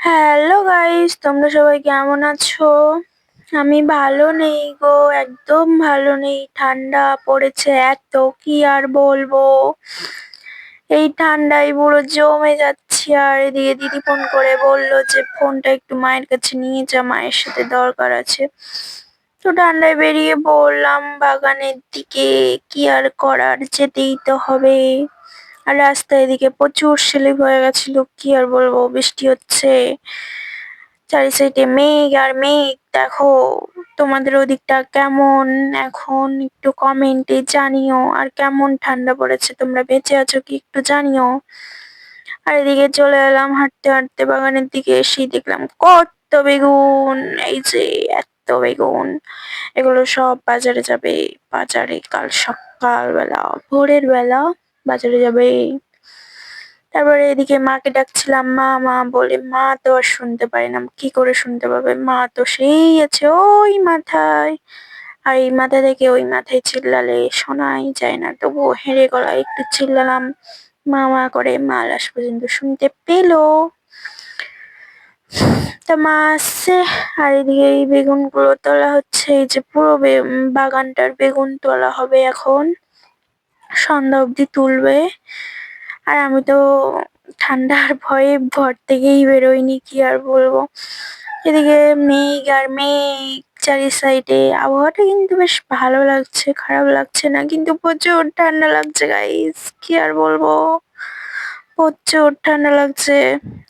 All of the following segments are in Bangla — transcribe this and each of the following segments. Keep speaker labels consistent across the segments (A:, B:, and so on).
A: হ্যালো গাইস তোমরা সবাই কেমন আছো? আমি ভালো নেই গো, একদম ভালো নেই। ঠান্ডা পড়েছে এত, কি আর বলব? এই ঠান্ডায় পুরো জমে যাচ্ছি। আর এদিকে দিদি ফোন করে বলল যে ফোনটা একটু মায়ের কাছে নিয়ে যা, মায়ের সাথে দরকার আছে। তো ঠান্ডায় বেরিয়ে পড়লাম বাগানের দিকে। কি আর করার, যেতেই তো হবে। আর রাস্তায় এদিকে প্রচুর স্লিপ হয়ে গেছিল, কি আর বলব, বৃষ্টি হচ্ছে। চারি সাইডে মেঘ আর মেঘ, দেখো তোমাদের ওদিকটা কেমন? এখন একটু কমেন্টে জানিও, আর কেমন ঠান্ডা পড়েছে? তোমরা বেঁচে আছো কি একটু জানিও। আর এদিকে চলে এলাম হাঁটতে হাঁটতে বাগানের দিকে, এসেই দেখলাম কত বেগুন, এই যে এত বেগুন। এগুলো সব বাজারে যাবে। বাজারে কাল সকালবেলা, ভোরের বেলা বাজারে যাবে। তারপরে এদিকে মাকে ডাকছিলাম, মা মা বলে, মা তো আর শুনতে পারে না, কি করে শুনতে পাবে? মা তো সেই আছে ওই মাথায়। আর এই মাথা থেকে ওই মাথায় চিল্লালে শোনাই যায় না, তবুও হেঁড়ে গলায় একটু চিল্লালাম। মা মা করে মা লাশ পর্যন্ত শুনতে পেল। তা মা আসছে, আর এদিকে এই বেগুনগুলো তোলা হচ্ছে, এই যে পুরো বাগানটার বেগুন তোলা হবে এখন। সন্ধ্যা অবধি তুলবে। আর আমি তো ঠান্ডার ভয়ে ঘর থেকেই বেরোইনি, কি আর বলব। এদিকে মেঘ আর মেঘ চারি সাইডে আবহাওয়াটা কিন্তু বেশ ভালো লাগছে, খারাপ লাগছে না, কিন্তু প্রচুর ঠান্ডা লাগছে গাইস কি আর বলব। প্রচুর ঠান্ডা লাগছে।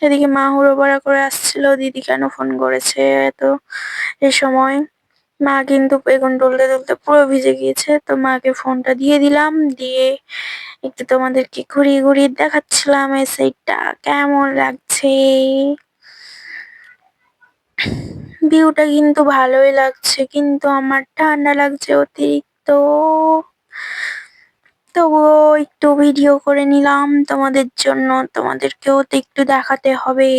A: এদিকে মা হুড়োপাড়া করে আসছিল, দিদি কেন ফোন করেছে? এত এ সময় মা কিন্তু বেগুন তুলতে তুলতে পুরো ভিজে গিয়েছে। তো মাকে ফোনটা দিয়ে দিলাম, দিয়ে একটু তোমাদেরকে ঘুরিয়ে ঘুরিয়ে দেখাচ্ছিলাম এই সাইডটা কেমন লাগছে? ভিউটা কিন্তু ভালোই লাগছে, কিন্তু আমার ঠান্ডা লাগছে অতিরিক্ত। তবুও একটু ভিডিও করে নিলাম, তোমাদের জন্য তোমাদেরকেও তো একটু দেখাতে হবে,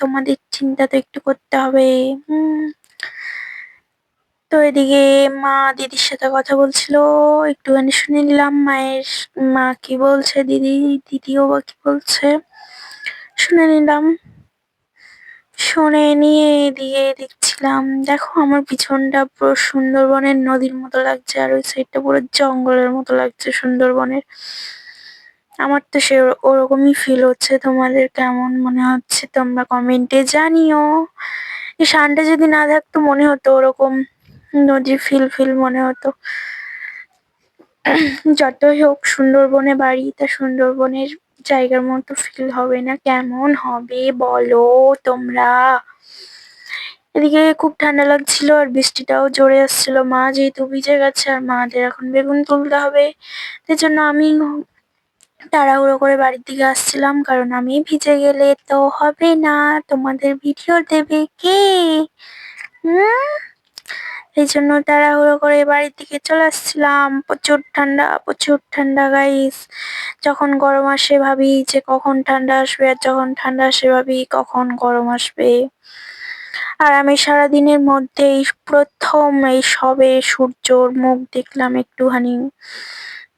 A: তোমাদের চিন্তা তো একটু করতে হবে। হুম। তো এদিকে মা দিদির সাথে কথা বলছিল, একটুখানি শুনে নিলাম, মায়ের মা কি বলছে, দিদি, দিদিও বা কি বলছে। শুনে নিলাম, শুনে নিয়ে দিয়ে দেখছিলাম, দেখো আমার পিছনটা পুরো সুন্দরবনের নদীর মতো লাগছে, আর ওই সাইডটা পুরো জঙ্গলের মতো লাগছে সুন্দরবনের। আমার তো সে ওরকমই ফিল হচ্ছে, তোমাদের কেমন মনে হচ্ছে তোমরা কমেন্টে জানিও। এই সানটা যদি না থাকতো মনে হতো ওরকম। নদী ফিল ফিল মনে হতো। যতই হোক সুন্দরবনে বাড়ি তা সুন্দরবনের জায়গার মতো ফিল হবে না। কেমন হবে বলো তোমরা? এদিকে খুব ঠান্ডা লাগছিল আর বৃষ্টিটাও জোরে আসছিল। মা যেহেতু ভিজে গেছে আর মাদের এখন বেগুন তুলতে হবে সেই জন্য আমি তাড়াহুড়ো করে বাড়ির দিকে আসছিলাম কারণ আমি ভিজে গেলে তো হবে না। তোমাদের ভিডিও দেবে কে? হুম? এই জন্য তাড়াহুড়ো করে বাড়ির দিকে চলে আসছিলাম। প্রচুর ঠান্ডা প্রচুর ঠান্ডা গাইস যখন গরম আসে ভাবি যে কখন ঠান্ডা আসবে আর যখন ঠান্ডা আসে ভাবি কখন গরম আসবে। আর আমি সারাদিনের মধ্যে এই প্রথম এই সবে সূর্যর মুখ দেখলাম একটুখানি।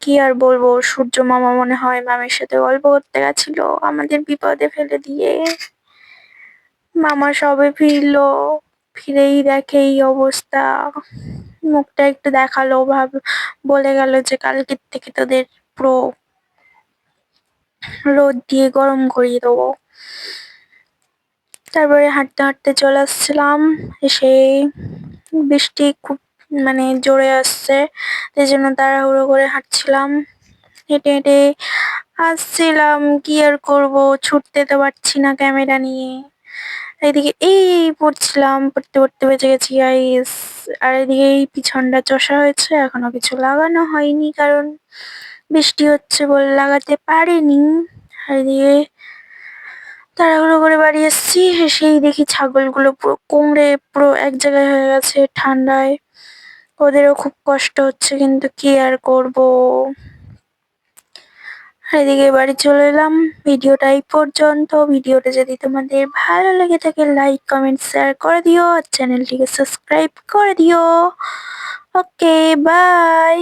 A: কি আর বলব, সূর্য মামা মনে হয় মামের সাথে গল্প করতে গেছিল, আমাদের বিপদে ফেলে দিয়ে। মামা সবে ফিরলো। ফিরেই দেখে এই অবস্থা। মুখটা একটু দেখাল, ভাব, বলে গেল যে কালকের থেকে তোদের পুরো রোদ দিয়ে গরম করিয়ে দেবো। তারপরে হাঁটতে হাঁটতে চলে আসছিলাম, এসে বৃষ্টি খুব মানে জোরে আসছে সেই জন্য তাড়াহুড়ো করে হাঁটছিলাম। হেঁটে হেঁটে আসছিলাম, কি আর করব? ছুটতে তো পারছি না ক্যামেরা নিয়ে। এদিকে এই পড়ছিলাম, পড়তে পড়তে বেঁচে গেছি গাইস আর এদিকে এই পিছনটা চষা হয়েছে, এখনও কিছু লাগানো হয়নি, কারণ বৃষ্টি হচ্ছে বলে লাগাতে পারিনি। আর এদিকে তাড়াহুড়ো করে বাড়ি এসেছি, সেই দেখি ছাগলগুলো পুরো কুমড়ে, পুরো এক জায়গায় হয়ে গেছে ঠান্ডায়। ওদেরও খুব কষ্ট হচ্ছে, কিন্তু কি আর করব? এদিকে বাড়ি চলে এলাম ভিডিওটা এই পর্যন্ত। ভিডিওটা যদি তোমাদের ভালো লেগে থাকে লাইক কমেন্ট শেয়ার করে দিও। চ্যানেলটিকে সাবস্ক্রাইব করে দিও। Okay bye